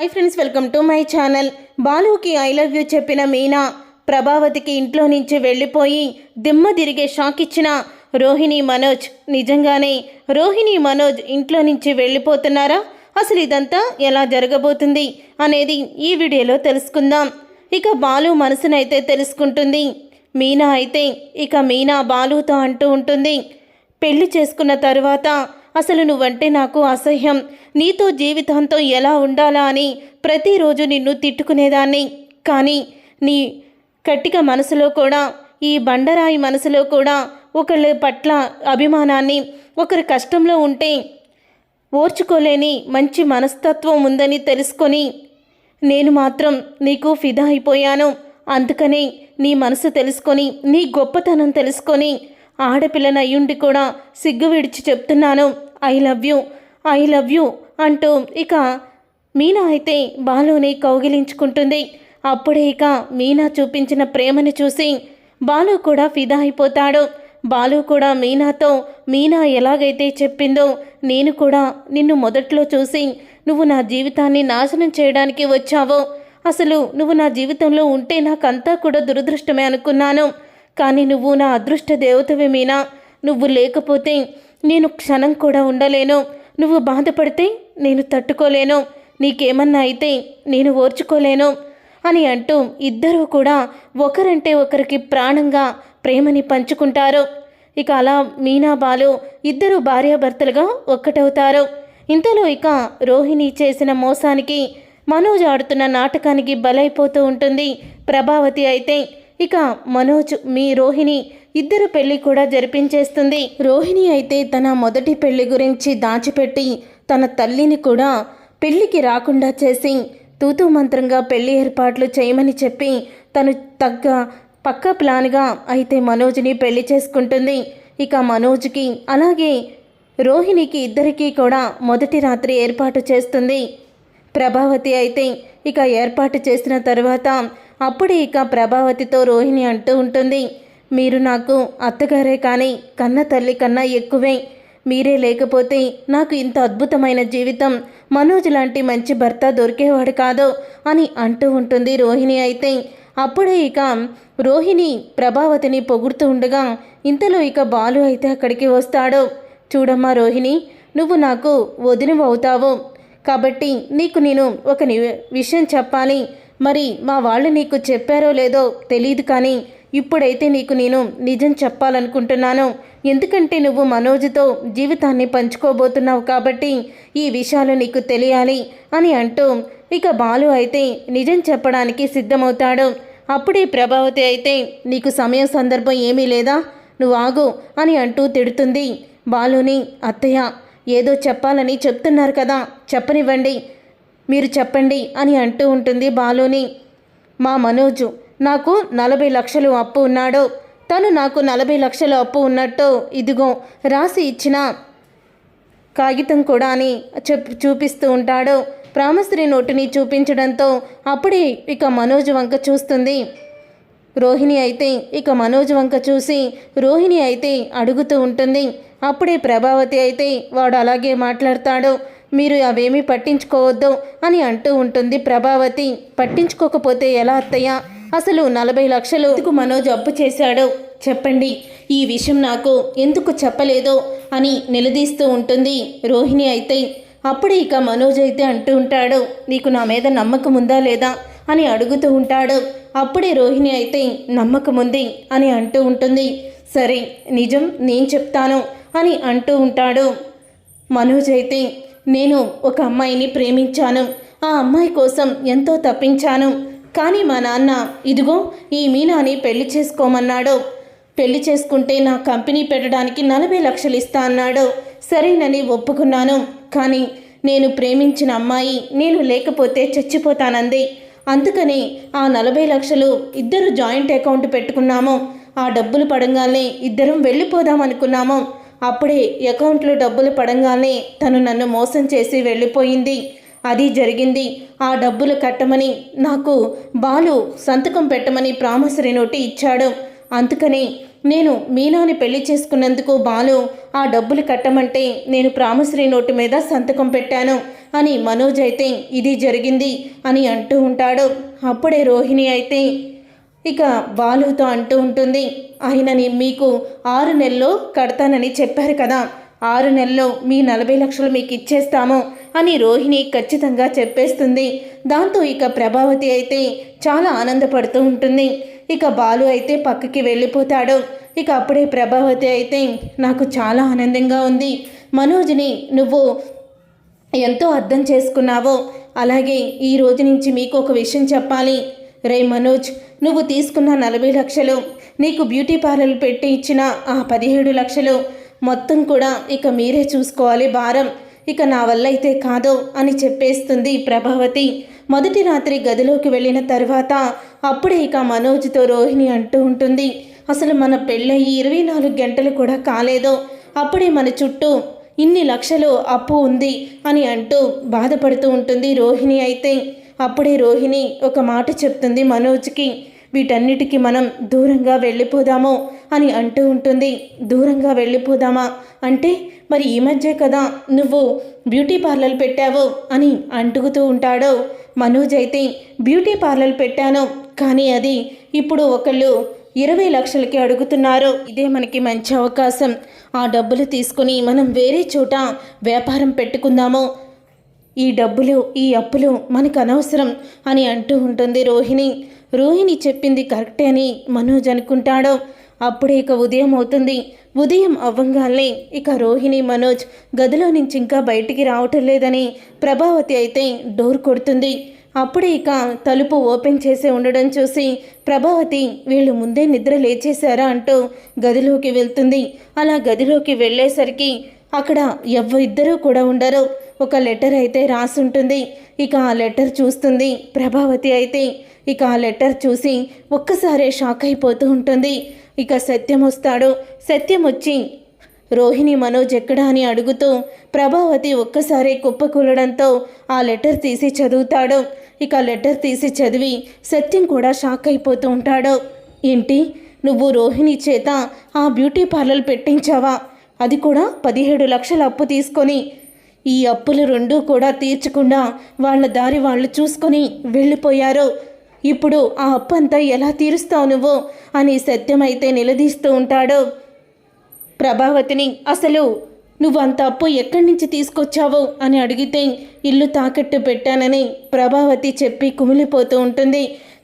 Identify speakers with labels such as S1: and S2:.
S1: Hi friends welcome to my channel బాలుకి I love you చెప్పిన మీనా. ప్రభావతికి ఇంట్లో నుంచి వెళ్ళిపోయి దిమ్మ తిరిగే షాక్ ఇచ్చిన రోహిణి మనోజ్ నిజంగానే. రోహిణి మనోజ్ ఇంట్లో నుంచి వెళ్ళిపోతున్నారా? అసలు ఇదంతా ఎలా జరగబోతుంది అనేది ఈ వీడియోలో తెలుసుకుందాం. ఇక బాలు మనసునైతే తెలుసుకుంటుంది. మీనా అయితే ఇక మీనా బాలుతో అంటూ ఉంటుంది. పెళ్ళి చేసుకున్న తర్వాత అసలు నువ్వంటే నాకు అసహ్యం. నీతో జీవితాంతం ఎలా ఉండాలా అని ప్రతిరోజు నిన్ను తిట్టుకునేదాన్ని. కానీ నీ కట్టిక మనసులో కూడా ఈ బండరాయి మనసులో కూడా ఒకళ్ళ పట్ల అభిమానాన్ని ఒకరి కష్టంలో ఉంటే ఓర్చుకోలేని మంచి మనస్తత్వం ఉందని తెలుసుకొని నేను మాత్రం నీకు ఫిదా అయిపోయాను. అందుకనే నీ మనసు తెలుసుకొని నీ గొప్పతనం తెలుసుకొని ఆడపిల్లనయ్యుండి కూడా సిగ్గు విడిచి చెప్తున్నాను. I love you I love you అంటూ ఇక మీనా అయితే బాలుని కౌగిలించుకుంటుంది. అప్పుడే ఇక మీనా చూపించిన ప్రేమని చూసి బాలు కూడా ఫిదా అయిపోతాడు. బాలు కూడా మీనాతో మీనా ఎలాగైతే చెప్పిందో నేను కూడా నిన్ను మొదట్లో చూసి నువ్వు నా జీవితాన్ని నాశనం చేయడానికి వచ్చావో. అసలు నువ్వు నా జీవితంలో ఉంటే నాకంతా కూడా దురదృష్టమే అనుకున్నాను. కానీ నువ్వు నా అదృష్ట దేవతవి మీనా. నువ్వు లేకపోతే నేను క్షణం కూడా ఉండలేను. నువ్వు బాధపడితే నేను తట్టుకోలేను. నీకేమన్నా అయితే నేను ఓర్చుకోలేను అని అంటూ ఇద్దరూ కూడా ఒకరంటే ఒకరికి ప్రాణంగా ప్రేమని పంచుకుంటారు. ఇక అలా మీనా బాలు ఇద్దరు భార్యాభర్తలుగా ఒక్కటవుతారు. ఇంతలో ఇక రోహిణి చేసిన మోసానికి మనోజ్ ఆడుతున్న నాటకానికి బలైపోతూ ఉంటుంది. ప్రభావతి అయితే ఇక మనోజ్ మీ రోహిణి ఇద్దరు పెళ్ళి కూడా జరిపించేస్తుంది. రోహిణి అయితే తన మొదటి పెళ్ళి గురించి దాచిపెట్టి తన తల్లిని కూడా పెళ్ళికి రాకుండా చేసి తూతూ మంత్రంగా పెళ్ళి ఏర్పాట్లు చేయమని చెప్పి తను తగ్గ పక్క ప్లాన్గా అయితే మనోజ్ని పెళ్ళి చేసుకుంటుంది. ఇక మనోజ్కి అలాగే రోహిణికి ఇద్దరికీ కూడా మొదటి రాత్రి ఏర్పాటు చేస్తుంది. ప్రభావతి అయితే ఇక ఏర్పాటు చేసిన తర్వాత అప్పుడే ఇక ప్రభావతితో రోహిణి అంటూ ఉంటుంది. మీరు నాకు అత్తగారే కానీ కన్న తల్లి కన్నా ఎక్కువే. మీరే లేకపోతే నాకు ఇంత అద్భుతమైన జీవితం మనోజ్ లాంటి మంచి భర్త దొరికేవాడు కాదు అని అంటూ ఉంటుంది రోహిణి అయితే. అప్పుడే ఇక రోహిణి ప్రభావతిని పొగుడుతూ ఉండగా ఇంతలో ఇక బాలు అయితే అక్కడికి వస్తాడు. చూడమ్మా రోహిణి నువ్వు నాకు వదినవవుతావు కాబట్టి నీకు నేను ఒక విషయం చెప్పాలి. మరి మా వాళ్ళు నీకు చెప్పారో లేదో తెలియదు కానీ ఇప్పుడైతే నీకు నేను నిజం చెప్పాలనుకుంటున్నాను. ఎందుకంటే నువ్వు మనోజ్తో జీవితాన్ని పంచుకోబోతున్నావు కాబట్టి ఈ విషయాలు నీకు తెలియాలి అని అంటూ ఇక బాలు అయితే నిజం చెప్పడానికి సిద్ధమవుతాడు. అప్పుడే ప్రభావతి అయితే నీకు సమయం సందర్భం ఏమీ లేదా? నువ్వు ఆగు అని అంటూ తిడుతుంది బాలుని. అత్తయ్య ఏదో చెప్పాలని చెప్తున్నారు కదా చెప్పనివ్వండి మీరు చెప్పండి అని అంటూ ఉంటుంది బాలుని. మా మనోజు నాకు నలభై లక్షలు అప్పు ఉన్నాడు. తను నాకు నలభై లక్షలు అప్పు ఉన్నట్టు ఇదిగో రాసి ఇచ్చిన కాగితం కూడా అని చెప్ చూపిస్తూ ఉంటాడు. ప్రామశ్రీ నోటుని చూపించడంతో అప్పుడే ఇక మనోజ్ వంక చూస్తుంది. రోహిణి అయితే ఇక మనోజ్ వంక చూసి రోహిణి అయితే అడుగుతూ ఉంటుంది. అప్పుడే ప్రభావతి అయితే వాడు అలాగే మాట్లాడతాడు. మీరు అవేమీ పట్టించుకోవద్దు అని అంటూ ఉంటుంది ప్రభావతి. పట్టించుకోకపోతే ఎలా అత్తయ్య? అసలు నలభై లక్షలు ఎందుకు మనోజ్ అప్పు చేశాడో చెప్పండి. ఈ విషయం నాకు ఎందుకు చెప్పలేదో అని నిలదీస్తూ ఉంటుంది రోహిణి అయితే. అప్పుడే ఇక మనోజ్ అయితే అంటూ ఉంటాడు నీకు నా మీద నమ్మకం ఉందా లేదా? అని అడుగుతూ ఉంటాడు. అప్పుడే రోహిణి అయితే నమ్మకం ఉంది అని అంటూ ఉంటుంది. సరే నిజం నేను చెప్తాను అని అంటూ ఉంటాడు. మనోజ్ అయితే నేను ఒక అమ్మాయిని ప్రేమించాను. ఆ అమ్మాయి కోసం ఎంతో తప్పించాను. కానీ మా నాన్న ఇదిగో ఈ మీనాని పెళ్ళి చేసుకోమన్నాడు. పెళ్ళి చేసుకుంటే నా కంపెనీ పెట్టడానికి నలభై లక్షలు ఇస్తా అన్నాడు. సరేనని ఒప్పుకున్నాను. కానీ నేను ప్రేమించిన అమ్మాయి నేను లేకపోతే చచ్చిపోతానంది. అందుకని ఆ నలభై లక్షలు ఇద్దరు జాయింట్ అకౌంట్ పెట్టుకున్నాము. ఆ డబ్బులు పడంగానే ఇద్దరం వెళ్ళిపోదాం అనుకున్నాము అప్పుడే అకౌంట్లో డబ్బులు పడంగానే తను నన్ను మోసం చేసి వెళ్ళిపోయింది. అది జరిగింది. ఆ డబ్బులు కట్టమని నాకు బాలు సంతకం పెట్టమని ప్రామసరీ నోటి ఇచ్చాడు. అందుకని నేను మీనాని పెళ్ళి చేసుకున్నందుకు బాలు ఆ డబ్బులు కట్టమంటే నేను ప్రామశ్రీ నోటు మీద సంతకం పెట్టాను అని మనోజ్ అయితే ఇది జరిగింది అని అంటూ ఉంటాడు. అప్పుడే రోహిణి అయితే ఇక బాలుతో అంటూ ఉంటుంది ఆయనని మీకు ఆరు నెలల్లో కడతానని చెప్పారు కదా ఆరు నెలల్లో మీ నలభై లక్షలు మీకు ఇచ్చేస్తాము అని రోహిణి ఖచ్చితంగా చెప్పేస్తుంది. దాంతో ఇక ప్రభావతి అయితే చాలా ఆనందపడుతూ ఉంటుంది. ఇక బాలు అయితే పక్కకి వెళ్ళిపోతాడు. ఇక అప్పుడే ప్రభావతి అయితే నాకు చాలా ఆనందంగా ఉంది. మనోజ్ని నువ్వు ఎంతో అర్థం చేసుకున్నావో. అలాగే ఈ రోజు నుంచి మీకు ఒక విషయం చెప్పాలి. రే మనోజ్ నువ్వు తీసుకున్న నలభై లక్షలు నీకు బ్యూటీ పార్లర్ పెట్టి ఇచ్చిన ఆ పదిహేడు లక్షలు మొత్తం కూడా ఇక మీరే చూసుకోవాలి భారం. ఇక నా వల్ల అయితే కాదు అని చెప్పేస్తుంది ప్రభావతి. మొదటి రాత్రి గదిలోకి వెళ్ళిన తర్వాత అప్పుడే ఇక మనోజ్తో రోహిణి అంటూ ఉంటుంది అసలు మన పెళ్ళయి ఇరవై నాలుగు గంటలు కూడా కాలేదో. అప్పుడే మన చుట్టూ ఇన్ని లక్షలు అప్పు ఉంది అని అంటూ బాధపడుతూ ఉంటుంది రోహిణి అయితే. అప్పుడే రోహిణి ఒక మాట చెప్తుంది మనోజ్కి. వీటన్నిటికీ మనం దూరంగా వెళ్ళిపోదాము అని అంటూ ఉంటుంది. దూరంగా వెళ్ళిపోదామా? అంటే మరి ఈ మధ్య కదా నువ్వు బ్యూటీ పార్లర్ పెట్టావు అని అంటుకుతూ ఉంటాడు. మనోజ్ అయితే బ్యూటీ పార్లర్ పెట్టాను కానీ అది ఇప్పుడు ఒకళ్ళు ఇరవై లక్షలకి అడుగుతున్నారు. ఇదే మనకి మంచి అవకాశం. ఆ డబ్బులు తీసుకుని మనం వేరే చోట వ్యాపారం పెట్టుకుందాము. ఈ డబ్బులు ఈ అప్పులు మనకు అనవసరం అని అంటూ ఉంటుంది రోహిణి. రోహిణి చెప్పింది కరెక్టే అని మనోజ్ అనుకుంటాడు. అప్పుడే ఇక ఉదయం అవుతుంది. ఉదయం అవ్వంగానే ఇక రోహిణి మనోజ్ గదిలో నుంచి ఇంకా బయటికి రావటం లేదని ప్రభావతి అయితే డోర్ కొడుతుంది. అప్పుడే ఇక తలుపు ఓపెన్ చేసి ఉండడం చూసి ప్రభావతి వీళ్ళు ముందే నిద్ర లేచేశారా అంటూ గదిలోకి వెళ్తుంది. అలా గదిలోకి వెళ్ళేసరికి అక్కడ ఎవ్వరిద్దరూ కూడా ఉండరు. ఒక లెటర్ అయితే రాసుంటుంది. ఇక ఆ లెటర్ చూస్తుంది. ప్రభావతి అయితే ఇక ఆ లెటర్ చూసి ఒక్కసారే షాక్ అయిపోతూ ఉంటుంది. ఇక సత్యం వస్తాడు. సత్యం వచ్చి రోహిణి మనోజ్ ఎక్కడా అని అడుగుతూ ప్రభావతి ఒక్కసారి కుప్పకూలడంతో ఆ లెటర్ తీసి చదువుతాడు. ఇక లెటర్ తీసి చదివి సత్యం కూడా షాక్ అయిపోతూ ఉంటాడు. ఏంటి? నువ్వు రోహిణి చేత ఆ బ్యూటీ పార్లర్ పెట్టించావా? అది కూడా పదిహేడు లక్షల అప్పు తీసుకొని ఈ అప్పులు రెండూ కూడా తీర్చకుండా వాళ్ళ దారి వాళ్ళు చూసుకొని వెళ్ళిపోయారు. ఇప్పుడు ఆ అప్పు అంతా ఎలా తీరుస్తావు నువ్వు అని సత్యమైతే నిలదీస్తూ ఉంటాడు. ప్రభావతిని అసలు నువ్వు అంత అప్పు ఎక్కడి నుంచి తీసుకొచ్చావు? అని అడిగితే ఇల్లు తాకట్టు పెట్టానని ప్రభావతి చెప్పి కుమిలిపోతూ ఉంటుంది.